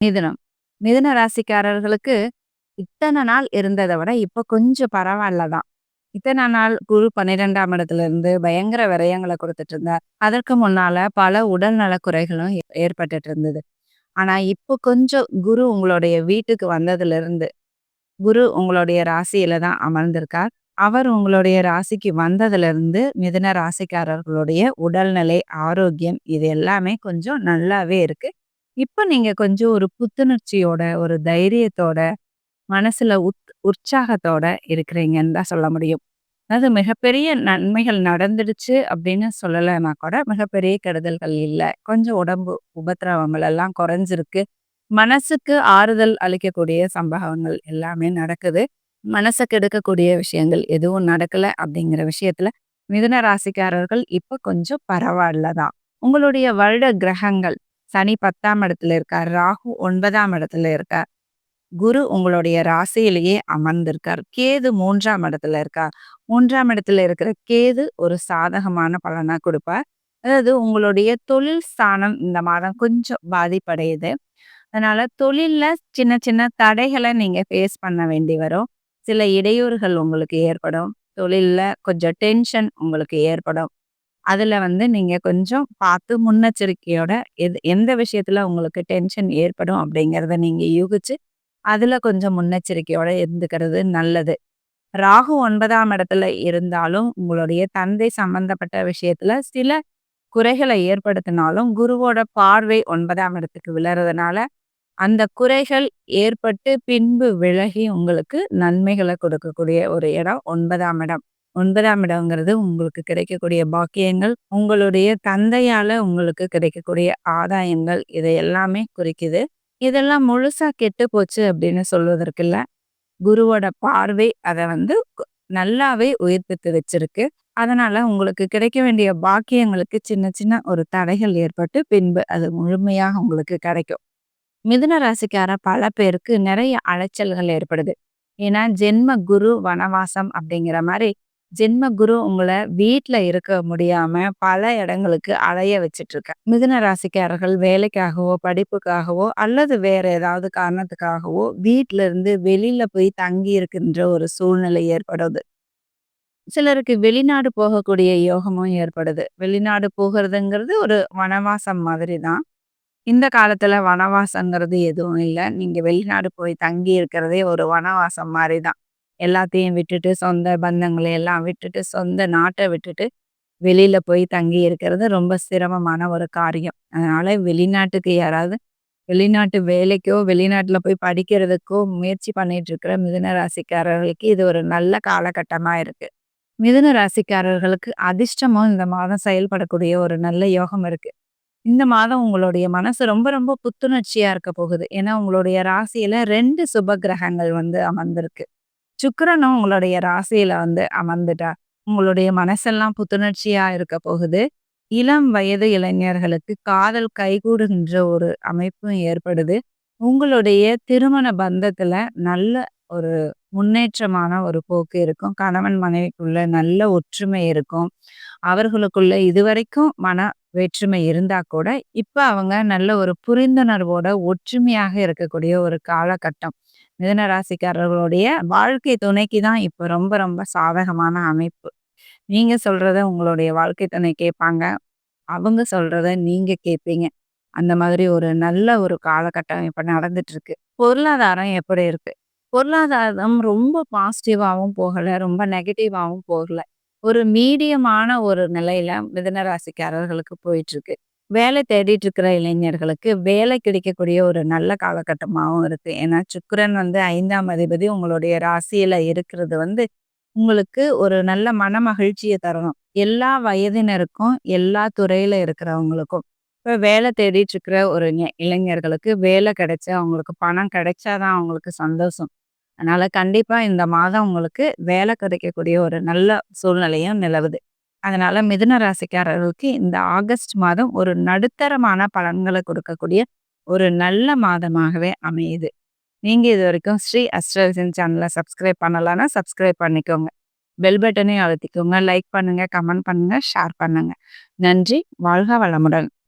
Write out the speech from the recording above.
மிதுனம். மிதுன ராசிக்காரர்களுக்கு இத்தனை நாள் இருந்ததை விட இப்போ கொஞ்சம் பரவாயில்ல தான். இத்தனை நாள் குரு பன்னிரெண்டாம் இடத்துல இருந்து பயங்கர விரயங்களை கொடுத்துட்டு இருந்தார். அதற்கு முன்னால பல உடல் நலக்குறைகளும் ஏற்பட்டுட்டு இருந்தது. ஆனா இப்போ கொஞ்சம் குரு உங்களுடைய வீட்டுக்கு வந்ததுல இருந்து குரு உங்களுடைய ராசியில தான் அமர்ந்திருக்கார். அவர் உங்களுடைய ராசிக்கு வந்ததுல இருந்து மிதுன ராசிக்காரர்களுடைய உடல்நிலை ஆரோக்கியம் இது எல்லாமே கொஞ்சம் நல்லாவே இருக்கு. இப்போ நீங்க கொஞ்சம் ஒரு புத்துணர்ச்சியோட ஒரு தைரியத்தோட மனசுல உத் உற்சாகத்தோட இருக்கிறீங்கன்னு தான் சொல்ல முடியும். அதாவது மிகப்பெரிய நன்மைகள் நடந்துடுச்சு அப்படின்னு சொல்லலைன்னா கூட மிகப்பெரிய கெடுதல்கள் இல்லை. கொஞ்சம் உடம்பு உபத்திரவங்கள் எல்லாம் குறைஞ்சிருக்கு. மனசுக்கு ஆறுதல் அளிக்கக்கூடிய சம்பவங்கள் எல்லாமே நடக்குது. மனசை கெடுக்கக்கூடிய விஷயங்கள் எதுவும் நடக்கல அப்படிங்கிற விஷயத்துல மிதுன ராசிக்காரர்கள் இப்ப கொஞ்சம் பரவாயில்ல தான் உங்களுடைய வருட கிரகங்கள் சனி பத்தாம் இடத்துல இருக்கார் ராகு ஒன்பதாம் இடத்துல இருக்கார். குரு உங்களுடைய ராசியிலேயே அமர்ந்திருக்கார். கேது மூன்றாம் இடத்துல இருக்கார். மூன்றாம் இடத்துல இருக்கிற கேது ஒரு சாதகமான பலனா கொடுப்பார். அதாவது உங்களுடைய தொழில் ஸ்தானம் இந்த மாதம் கொஞ்சம் பாதிப்படையுது. அதனால தொழில்ல சின்ன சின்ன தடைகளை நீங்க ஃபேஸ் பண்ண வேண்டி வரும். சில இடையூறுகள் உங்களுக்கு ஏற்படும். தொழில்ல கொஞ்சம் டென்ஷன் உங்களுக்கு ஏற்படும். அதில் வந்து நீங்கள் கொஞ்சம் பார்த்து முன்னெச்சரிக்கையோட எது எந்த விஷயத்தில் உங்களுக்கு டென்ஷன் ஏற்படும் அப்படிங்கிறத நீங்கள் யூகிச்சு அதில் கொஞ்சம் முன்னெச்சரிக்கையோட இருந்துக்கிறது நல்லது. ராகு ஒன்பதாம் இடத்துல இருந்தாலும் உங்களுடைய தந்தை சம்பந்தப்பட்ட விஷயத்துல சில குறைகளை ஏற்படுத்தினாலும் குருவோட பார்வை ஒன்பதாம் இடத்துக்கு விழறதுனால அந்த குறைகள் ஏற்பட்டு பின்பு விலகி உங்களுக்கு நன்மைகளை கொடுக்கக்கூடிய ஒரு இடம் ஒன்பதாம் இடம். ஒன்பதாம் இடங்கிறது உங்களுக்கு கிடைக்கக்கூடிய பாக்கியங்கள் உங்களுடைய தந்தையால உங்களுக்கு கிடைக்கக்கூடிய ஆதாயங்கள் இதை எல்லாமே குறிக்குது. இதெல்லாம் முழுசா கெட்டு போச்சு அப்படின்னு சொல்வதற்கு இல்லை. குருவோட பார்வை அதை வந்து நல்லாவே உயிர்ப்பித்து வச்சிருக்கு. அதனால உங்களுக்கு கிடைக்க வேண்டிய பாக்கியங்களுக்கு சின்ன சின்ன ஒரு தடைகள் ஏற்பட்டு பின்பு அது முழுமையாக உங்களுக்கு கிடைக்கும். மிதுன ராசிக்கார பல பேருக்கு நிறைய அலைச்சல்கள் ஏற்படுது. ஏன்னா ஜென்ம குரு வனவாசம் அப்படிங்கிற மாதிரி ஜென்ம குரு உங்களை வீட்டில் இருக்க முடியாம பல இடங்களுக்கு அலைய வச்சிட்டு இருக்க மிதுன ராசிக்காரர்கள் வேலைக்காகவோ படிப்புக்காகவோ அல்லது வேற ஏதாவது காரணத்துக்காகவோ வீட்டில இருந்து வெளியில போய் தங்கி இருக்கின்ற ஒரு சூழ்நிலை ஏற்படுது. சிலருக்கு வெளிநாடு போகக்கூடிய யோகமும் ஏற்படுது. வெளிநாடு போகிறதுங்கிறது ஒரு வனவாசம் மாதிரி தான். இந்த காலத்துல வனவாசங்கிறது எதுவும் இல்லை. நீங்க வெளிநாடு போய் தங்கி இருக்கிறதே ஒரு வனவாசம் மாதிரி தான். எல்லாத்தையும் விட்டுட்டு சொந்த பந்தங்களை எல்லாம் விட்டுட்டு சொந்த நாட்டை விட்டுட்டு வெளியில போய் தங்கி இருக்கிறது ரொம்ப சிரமமான ஒரு காரியம். அதனால வெளிநாட்டுக்கு யாராவது வெளிநாட்டு வேலைக்கோ வெளிநாட்டில் போய் படிக்கிறதுக்கோ முயற்சி பண்ணிட்டு இருக்கிற மிதுன ராசிக்காரர்களுக்கு இது ஒரு நல்ல காலகட்டமாக இருக்கு. மிதுன ராசிக்காரர்களுக்கு அதிர்ஷ்டமும் இந்த மாதம் செயல்படக்கூடிய ஒரு நல்ல யோகம் இருக்கு. இந்த மாதம் உங்களுடைய மனசு ரொம்ப ரொம்ப புத்துணர்ச்சியா இருக்க போகுது. ஏன்னா உங்களுடைய ராசியில ரெண்டு சுப கிரகங்கள் வந்து அமர்ந்திருக்கு. சுக்கரனும் உங்களுடைய ராசியில வந்து அமர்ந்துட்டா உங்களுடைய மனசெல்லாம் புத்துணர்ச்சியா இருக்க போகுது. இளம் வயது இளைஞர்களுக்கு காதல் கைகூடுகின்ற ஒரு அமைப்பும் ஏற்படுது. உங்களுடைய திருமண பந்தத்துல நல்ல ஒரு முன்னேற்றமான ஒரு போக்கு இருக்கும். கணவன் மனைவிக்குள்ள நல்ல ஒற்றுமை இருக்கும். அவர்களுக்குள்ள இதுவரைக்கும் மன வேற்றுமை இருந்தா கூட இப்ப அவங்க நல்ல ஒரு புரிந்துணர்வோட ஒற்றுமையாக இருக்கக்கூடிய ஒரு காலகட்டம். மிதன ராசிக்காரர்களுடைய வாழ்க்கை துணைக்கு தான் இப்போ ரொம்ப ரொம்ப சாதகமான அமைப்பு. நீங்க சொல்றத உங்களுடைய வாழ்க்கை துணை கேட்பாங்க. அவங்க சொல்றத நீங்க கேட்பீங்க. அந்த மாதிரி ஒரு நல்ல ஒரு காலகட்டம் இப்போ நடந்துட்டு இருக்கு பொருளாதாரம் எப்படி இருக்கு? பொருளாதாரம் ரொம்ப பாசிட்டிவாகவும் போகலை ரொம்ப நெகட்டிவாகவும் போகல. ஒரு மீடியமான ஒரு நிலையில மிதன ராசிக்காரர்களுக்கு போயிட்டு இருக்கு வேலை தேடிட்டு இருக்கிற இளைஞர்களுக்கு வேலை கிடைக்கக்கூடிய ஒரு நல்ல காலகட்டமாகவும் இருக்கு. ஏன்னா சுக்கரன் வந்து ஐந்தாம் அதிபதி. உங்களுடைய ராசியில இருக்கிறது வந்து உங்களுக்கு ஒரு நல்ல மன மகிழ்ச்சியை தரணும். எல்லா வயதினருக்கும் எல்லா துறையில இருக்கிறவங்களுக்கும். இப்போ வேலை தேடிட்டு இருக்கிற ஒரு இளைஞர்களுக்கு வேலை கிடைச்சா அவங்களுக்கு பணம் கிடைச்சாதான் அவங்களுக்கு சந்தோஷம். அதனால கண்டிப்பா இந்த மாதம் உங்களுக்கு வேலை கிடைக்கக்கூடிய ஒரு நல்ல சூழ்நிலையும் நிலவுது. அதனால மிதுன ராசிக்காரர்களுக்கு இந்த ஆகஸ்ட் மாதம் ஒரு நடுத்தரமான பலன்களை கொடுக்கக்கூடிய ஒரு நல்ல மாதமாகவே அமையுது. நீங்க இது வரைக்கும் ஸ்ரீ அஸ்ட்ரவிசன் சேனலை சப்ஸ்கிரைப் பண்ணலான்னா சப்ஸ்கிரைப் பண்ணிக்கோங்க. பெல் பட்டனையும் அழுத்திக்கோங்க. லைக் பண்ணுங்க கமெண்ட் பண்ணுங்க ஷேர் பண்ணுங்க. நன்றி. வாழ்க வளமுடன்.